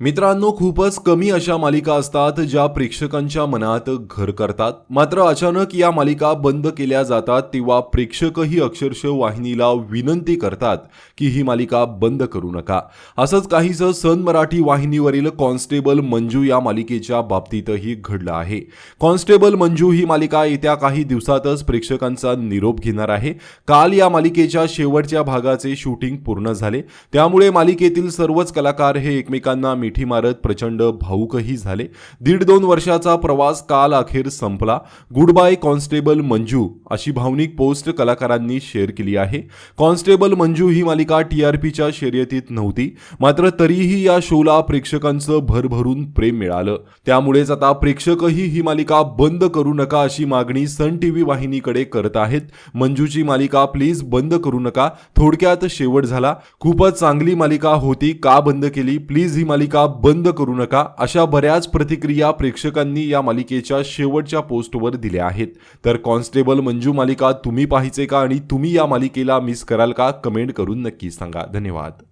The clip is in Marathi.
मित्रांनो खूपच कमी अशा मालिका असतात ज्या प्रेक्षकांच्या मनात घर करतात. मात्र अचानक या मालिका बंद केल्या जातात तेव्हा प्रेक्षकही अक्षरशः वाहिनीला विनंती करतात की ही मालिका बंद करू नका. असंच काहीसं सन मराठी वाहिनीवरील कॉन्स्टेबल मंजू या मालिकेच्या बाबतीतही घडलं आहे. कॉन्स्टेबल मंजू ही मालिका येत्या काही दिवसातच प्रेक्षकांचा निरोप घेणार आहे. काल या मालिकेच्या शेवटच्या भागाचे शूटिंग पूर्ण झाले. त्यामुळे मालिकेतील सर्वच कलाकार हे एकमेकांना मिठी मारत प्रचंड भाऊकही झाले. दीड दोन वर्षाचा प्रवास काल अखेर संपला. Goodbye constable Manju. अशी भावनिक पोस्ट कलाकारांनी शेअर केली आहे. कॉन्स्टेबल मंजू ही मालिका टी आर पीच्या शर्यतीत नव्हती मात्र तरीही या शोला प्रेक्षकांचं भरभरून प्रेम मिळालं. त्यामुळेच आता प्रेक्षकही ही मालिका बंद करू नका अशी मागणी सन टीव्ही वाहिनीकडे करत आहेत. मंजूची मालिका प्लीज बंद करू नका थोडक्यात शेवट झाला. खूपच चांगली मालिका होती का बंद केली? प्लीज ही मालिका बंद करू नका अशा बऱ्याच प्रतिक्रिया प्रेक्षकांनी या मालिकेच्या शेवटच्या पोस्टवर दिल्या आहेत. तर कॉन्स्टेबल मंजू मालिका तुम्ही पाहिजे का आणि तुम्ही या मालिकेला मिस कराल का? कमेंट करून नक्की सांगा. धन्यवाद.